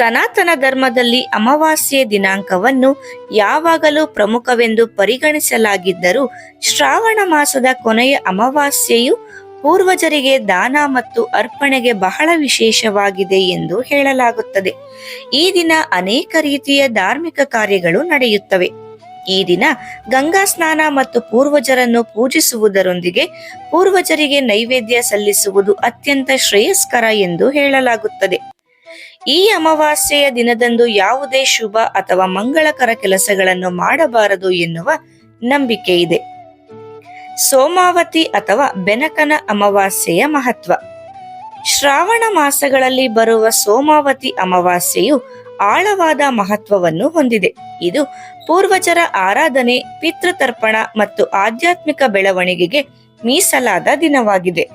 ಸನಾತನ ಧರ್ಮದಲ್ಲಿ ಅಮಾವಾಸ್ಯೆ ದಿನಾಂಕವನ್ನು ಯಾವಾಗಲೂ ಪ್ರಮುಖವೆಂದು ಪರಿಗಣಿಸಲಾಗಿದ್ದರೂ ಶ್ರಾವಣ ಮಾಸದ ಕೊನೆಯ ಅಮಾವಾಸ್ಯೆಯು ಪೂರ್ವಜರಿಗೆ ದಾನ ಮತ್ತು ಅರ್ಪಣೆಗೆ ಬಹಳ ವಿಶೇಷವಾಗಿದೆ ಎಂದು ಹೇಳಲಾಗುತ್ತದೆ. ಈ ದಿನ ಅನೇಕ ರೀತಿಯ ಧಾರ್ಮಿಕ ಕಾರ್ಯಗಳು ನಡೆಯುತ್ತವೆ. ಈ ದಿನ ಗಂಗಾ ಸ್ನಾನ ಮತ್ತು ಪೂರ್ವಜರನ್ನು ಪೂಜಿಸುವುದರೊಂದಿಗೆ ಪೂರ್ವಜರಿಗೆ ನೈವೇದ್ಯ ಸಲ್ಲಿಸುವುದು ಅತ್ಯಂತ ಶ್ರೇಯಸ್ಕರ ಎಂದು ಹೇಳಲಾಗುತ್ತದೆ. ಈ ಅಮಾವಾಸ್ಯೆಯ ದಿನದಂದು ಯಾವುದೇ ಶುಭ ಅಥವಾ ಮಂಗಳಕರ ಕೆಲಸಗಳನ್ನು ಮಾಡಬಾರದು ಎನ್ನುವ ನಂಬಿಕೆ ಇದೆ. ಸೋಮಾವತಿ ಅಥವಾ ಬೆನಕನ ಅಮಾವಾಸ್ಯೆಯ ಮಹತ್ವ. ಶ್ರಾವಣ ಮಾಸಗಳಲ್ಲಿ ಬರುವ ಸೋಮಾವತಿ ಅಮಾವಾಸ್ಯೆಯು ಆಳವಾದ ಮಹತ್ವವನ್ನು ಹೊಂದಿದೆ. ಇದು ಪೂರ್ವಜರ ಆರಾಧನೆ, ಪಿತೃತರ್ಪಣ ಮತ್ತು ಆಧ್ಯಾತ್ಮಿಕ ಬೆಳವಣಿಗೆಗೆ ಮೀಸಲಾದ ದಿನವಾಗಿದೆ.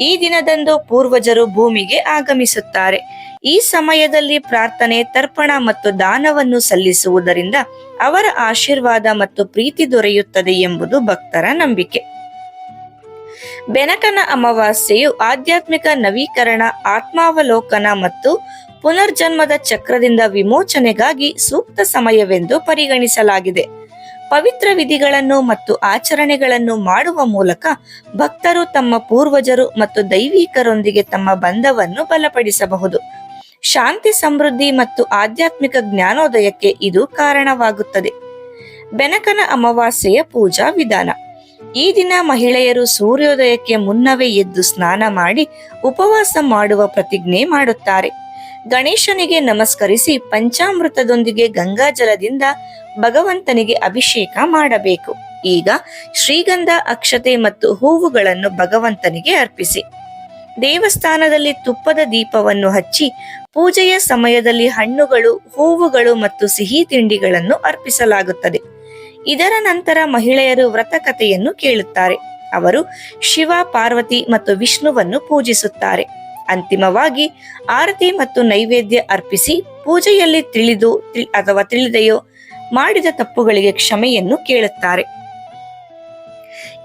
ಈ ದಿನದಂದು ಪೂರ್ವಜರು ಭೂಮಿಗೆ ಆಗಮಿಸುತ್ತಾರೆ. ಈ ಸಮಯದಲ್ಲಿ ಪ್ರಾರ್ಥನೆ, ತರ್ಪಣ ಮತ್ತು ದಾನವನ್ನು ಸಲ್ಲಿಸುವುದರಿಂದ ಅವರ ಆಶೀರ್ವಾದ ಮತ್ತು ಪ್ರೀತಿ ದೊರೆಯುತ್ತದೆ ಎಂಬುದು ಭಕ್ತರ ನಂಬಿಕೆ. ಬೆನಕನ ಅಮಾವಾಸ್ಯೆಯು ಆಧ್ಯಾತ್ಮಿಕ ನವೀಕರಣ, ಆತ್ಮಾವಲೋಕನ ಮತ್ತು ಪುನರ್ಜನ್ಮದ ಚಕ್ರದಿಂದ ವಿಮೋಚನೆಗಾಗಿ ಸೂಕ್ತ ಸಮಯವೆಂದು ಪರಿಗಣಿಸಲಾಗಿದೆ. ಪವಿತ್ರ ವಿಧಿಗಳನ್ನು ಮತ್ತು ಆಚರಣೆಗಳನ್ನು ಮಾಡುವ ಮೂಲಕ ಭಕ್ತರು ತಮ್ಮ ಪೂರ್ವಜರು ಮತ್ತು ದೈವಿಕರೊಂದಿಗೆ ತಮ್ಮ ಬಂಧವನ್ನು ಬಲಪಡಿಸಬಹುದು. ಶಾಂತಿ ಸಮೃದ್ಧಿ ಮತ್ತು ಆಧ್ಯಾತ್ಮಿಕ ಜ್ಞಾನೋದಯಕ್ಕೆ ಇದು ಕಾರಣವಾಗುತ್ತದೆ. ಬೆನಕನ ಅಮಾವಾಸ್ಯೆಯ ಪೂಜಾ ವಿಧಾನ. ಈ ದಿನ ಮಹಿಳೆಯರು ಸೂರ್ಯೋದಯಕ್ಕೆ ಮುನ್ನವೇ ಎದ್ದು ಸ್ನಾನ ಮಾಡಿ ಉಪವಾಸ ಮಾಡುವ ಪ್ರತಿಜ್ಞೆ ಮಾಡುತ್ತಾರೆ. ಗಣೇಶನಿಗೆ ನಮಸ್ಕರಿಸಿ ಪಂಚಾಮೃತದೊಂದಿಗೆ ಗಂಗಾಜಲದಿಂದ ಭಗವಂತನಿಗೆ ಅಭಿಷೇಕ ಮಾಡಬೇಕು. ಈಗ ಶ್ರೀಗಂಧ, ಅಕ್ಷತೆ ಮತ್ತು ಹೂವುಗಳನ್ನು ಭಗವಂತನಿಗೆ ಅರ್ಪಿಸಿ. ದೇವಸ್ಥಾನದಲ್ಲಿ ತುಪ್ಪದ ದೀಪವನ್ನು ಹಚ್ಚಿ ಪೂಜೆಯ ಸಮಯದಲ್ಲಿ ಹಣ್ಣುಗಳು, ಹೂವುಗಳು ಮತ್ತು ಸಿಹಿ ತಿಂಡಿಗಳನ್ನು ಅರ್ಪಿಸಲಾಗುತ್ತದೆ. ಇದರ ನಂತರ ಮಹಿಳೆಯರು ವ್ರತಕಥೆಯನ್ನು ಕೇಳುತ್ತಾರೆ. ಅವರು ಶಿವ, ಪಾರ್ವತಿ ಮತ್ತು ವಿಷ್ಣುವನ್ನು ಪೂಜಿಸುತ್ತಾರೆ. ಅಂತಿಮವಾಗಿ ಆರತಿ ಮತ್ತು ನೈವೇದ್ಯ ಅರ್ಪಿಸಿ ಪೂಜೆಯಲ್ಲಿ ತಿಳಿದು ಅಥವಾ ತಿಳಿದೆಯೋ ಮಾಡಿದ ತಪ್ಪುಗಳಿಗೆ ಕ್ಷಮೆಯನ್ನು ಕೇಳುತ್ತಾರೆ.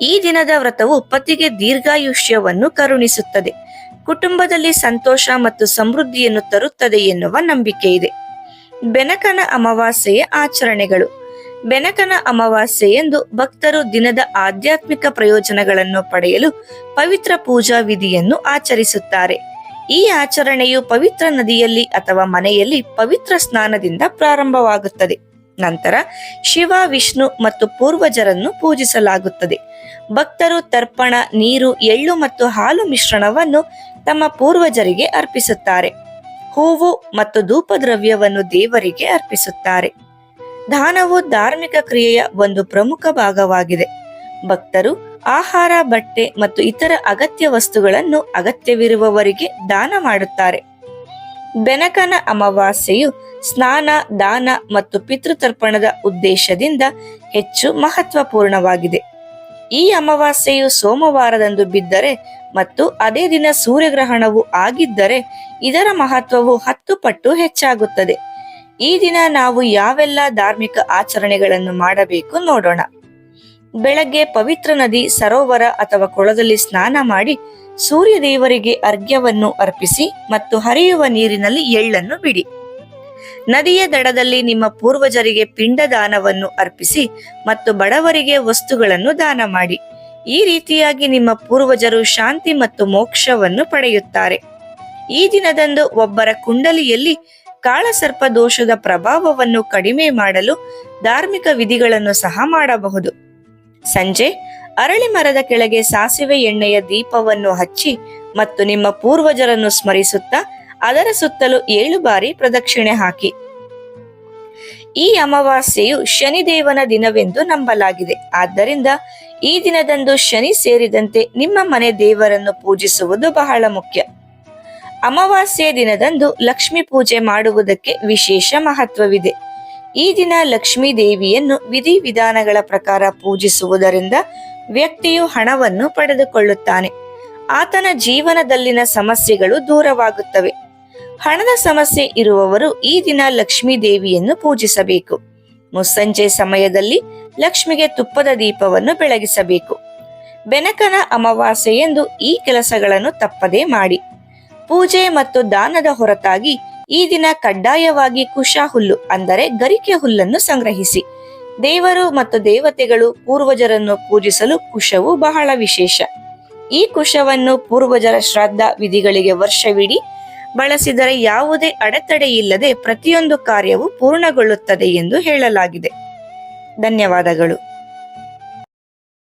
ಈ ದಿನದ ವ್ರತವು ಪತಿಗೆ ದೀರ್ಘಾಯುಷ್ಯವನ್ನು ಕರುಣಿಸುತ್ತದೆ. ಕುಟುಂಬದಲ್ಲಿ ಸಂತೋಷ ಮತ್ತು ಸಮೃದ್ಧಿಯನ್ನು ತರುತ್ತದೆ ಎನ್ನುವ ನಂಬಿಕೆ ಇದೆ. ಬೆನಕನ ಅಮಾವಾಸ್ಯೆಯ ಆಚರಣೆಗಳು. ಬೆನಕನ ಅಮಾವಾಸ್ಯೆ ಎಂದು ಭಕ್ತರು ದಿನದ ಆಧ್ಯಾತ್ಮಿಕ ಪ್ರಯೋಜನಗಳನ್ನು ಪಡೆಯಲು ಪವಿತ್ರ ಪೂಜಾ ವಿಧಿಯನ್ನು ಆಚರಿಸುತ್ತಾರೆ. ಈ ಆಚರಣೆಯು ಪವಿತ್ರ ನದಿಯಲ್ಲಿ ಅಥವಾ ಮನೆಯಲ್ಲಿ ಪವಿತ್ರ ಸ್ನಾನದಿಂದ ಪ್ರಾರಂಭವಾಗುತ್ತದೆ. ನಂತರ ಶಿವ, ವಿಷ್ಣು ಮತ್ತು ಪೂರ್ವಜರನ್ನು ಪೂಜಿಸಲಾಗುತ್ತದೆ. ಭಕ್ತರು ತರ್ಪಣ, ನೀರು, ಎಳ್ಳು ಮತ್ತು ಹಾಲು ಮಿಶ್ರಣವನ್ನು ತಮ್ಮ ಪೂರ್ವಜರಿಗೆ ಅರ್ಪಿಸುತ್ತಾರೆ. ಹೂವು ಮತ್ತು ಧೂಪದ್ರವ್ಯವನ್ನು ದೇವರಿಗೆ ಅರ್ಪಿಸುತ್ತಾರೆ. ದಾನವು ಧಾರ್ಮಿಕ ಕ್ರಿಯೆಯ ಒಂದು ಪ್ರಮುಖ ಭಾಗವಾಗಿದೆ. ಭಕ್ತರು ಆಹಾರ, ಬಟ್ಟೆ ಮತ್ತು ಇತರ ಅಗತ್ಯ ವಸ್ತುಗಳನ್ನು ಅಗತ್ಯವಿರುವವರಿಗೆ ದಾನ ಮಾಡುತ್ತಾರೆ. ಬೆನಕನ ಅಮಾವಾಸ್ಯೆಯು ಸ್ನಾನ, ದಾನ ಮತ್ತು ಪಿತೃತರ್ಪಣದ ಉದ್ದೇಶದಿಂದ ಹೆಚ್ಚು ಮಹತ್ವಪೂರ್ಣವಾಗಿದೆ. ಈ ಅಮಾವಾಸ್ಯೆಯು ಸೋಮವಾರದಂದು ಬಿದ್ದರೆ ಮತ್ತು ಅದೇ ದಿನ ಸೂರ್ಯಗ್ರಹಣವು ಆಗಿದ್ದರೆ ಇದರ ಮಹತ್ವವು ಹತ್ತು ಪಟ್ಟು ಹೆಚ್ಚಾಗುತ್ತದೆ. ಈ ದಿನ ನಾವು ಯಾವೆಲ್ಲ ಧಾರ್ಮಿಕ ಆಚರಣೆಗಳನ್ನು ಮಾಡಬೇಕು ನೋಡೋಣ. ಬೆಳಗ್ಗೆ ಪವಿತ್ರ ನದಿ ಸರೋವರ ಅಥವಾ ಕೊಳದಲ್ಲಿ ಸ್ನಾನ ಮಾಡಿ ಸೂರ್ಯ ದೇವರಿಗೆ ಅರ್ಘ್ಯವನ್ನು ಅರ್ಪಿಸಿ ಮತ್ತು ಹರಿಯುವ ನೀರಿನಲ್ಲಿ ಎಳ್ಳನ್ನು ಬಿಡಿ. ನದಿಯ ದಡದಲ್ಲಿ ನಿಮ್ಮ ಪೂರ್ವಜರಿಗೆ ಪಿಂಡದಾನವನ್ನು ಅರ್ಪಿಸಿ ಮತ್ತು ಬಡವರಿಗೆ ವಸ್ತುಗಳನ್ನು ದಾನ ಮಾಡಿ. ಈ ರೀತಿಯಾಗಿ ನಿಮ್ಮ ಪೂರ್ವಜರು ಶಾಂತಿ ಮತ್ತು ಮೋಕ್ಷವನ್ನು ಪಡೆಯುತ್ತಾರೆ. ಈ ದಿನದಂದು ಒಬ್ಬರ ಕುಂಡಲಿಯಲ್ಲಿ ಕಾಳಸರ್ಪ ದೋಷದ ಪ್ರಭಾವವನ್ನು ಕಡಿಮೆ ಮಾಡಲು ಧಾರ್ಮಿಕ ವಿಧಿಗಳನ್ನು ಸಹ ಮಾಡಬಹುದು. ಸಂಜೆ ಅರಳಿ ಮರದ ಕೆಳಗೆ ಸಾಸಿವೆ ಎಣ್ಣೆಯ ದೀಪವನ್ನು ಹಚ್ಚಿ ಮತ್ತು ನಿಮ್ಮ ಪೂರ್ವಜರನ್ನು ಸ್ಮರಿಸುತ್ತಾ ಅದರ ಸುತ್ತಲೂ ಏಳು ಬಾರಿ ಪ್ರದಕ್ಷಿಣೆ ಹಾಕಿ. ಈ ಅಮಾವಾಸ್ಯೆಯು ಶನಿದೇವನ ದಿನವೆಂದು ನಂಬಲಾಗಿದೆ. ಆದ್ದರಿಂದ ಈ ದಿನದಂದು ಶನಿ ಸೇರಿದಂತೆ ನಿಮ್ಮ ಮನೆ ದೇವರನ್ನು ಪೂಜಿಸುವುದು ಬಹಳ ಮುಖ್ಯ. ಅಮಾವಾಸ್ಯೆ ದಿನದಂದು ಲಕ್ಷ್ಮಿ ಪೂಜೆ ಮಾಡುವುದಕ್ಕೆ ವಿಶೇಷ ಮಹತ್ವವಿದೆ. ಈ ದಿನ ಲಕ್ಷ್ಮೀ ದೇವಿಯನ್ನು ವಿಧಿವಿಧಾನಗಳ ಪ್ರಕಾರ ಪೂಜಿಸುವುದರಿಂದ ವ್ಯಕ್ತಿಯು ಹಣವನ್ನು ಪಡೆದುಕೊಳ್ಳುತ್ತಾನೆ. ಆತನ ಜೀವನದಲ್ಲಿನ ಸಮಸ್ಯೆಗಳು ದೂರವಾಗುತ್ತವೆ. ಹಣದ ಸಮಸ್ಯೆ ಇರುವವರು ಈ ದಿನ ಲಕ್ಷ್ಮೀ ದೇವಿಯನ್ನು ಪೂಜಿಸಬೇಕು. ಮುಸ್ಸಂಜೆ ಸಮಯದಲ್ಲಿ ಲಕ್ಷ್ಮಿಗೆ ತುಪ್ಪದ ದೀಪವನ್ನು ಬೆಳಗಿಸಬೇಕು. ಬೆನಕನ ಅಮಾವಾಸ್ಯೆಯೆಂದು ಈ ಕೆಲಸಗಳನ್ನು ತಪ್ಪದೇ ಮಾಡಿ. ಪೂಜೆ ಮತ್ತು ದಾನದ ಹೊರತಾಗಿ ಈ ದಿನ ಕಡ್ಡಾಯವಾಗಿ ಕುಶ ಹುಲ್ಲು ಅಂದರೆ ಗರಿಕೆ ಹುಲ್ಲನ್ನು ಸಂಗ್ರಹಿಸಿ. ದೇವರು ಮತ್ತು ದೇವತೆಗಳು ಪೂರ್ವಜರನ್ನು ಪೂಜಿಸಲು ಕುಶವು ಬಹಳ ವಿಶೇಷ. ಈ ಕುಶವನ್ನು ಪೂರ್ವಜರ ಶ್ರಾದ್ದ ವಿಧಿಗಳಿಗೆ ವರ್ಷವಿಡಿ ಬಳಸಿದರೆ ಯಾವುದೇ ಅಡೆತಡೆ ಇಲ್ಲದೆ ಪ್ರತಿಯೊಂದು ಕಾರ್ಯವು ಪೂರ್ಣಗೊಳ್ಳುತ್ತದೆ ಎಂದು ಹೇಳಲಾಗಿದೆ. ಧನ್ಯವಾದಗಳು.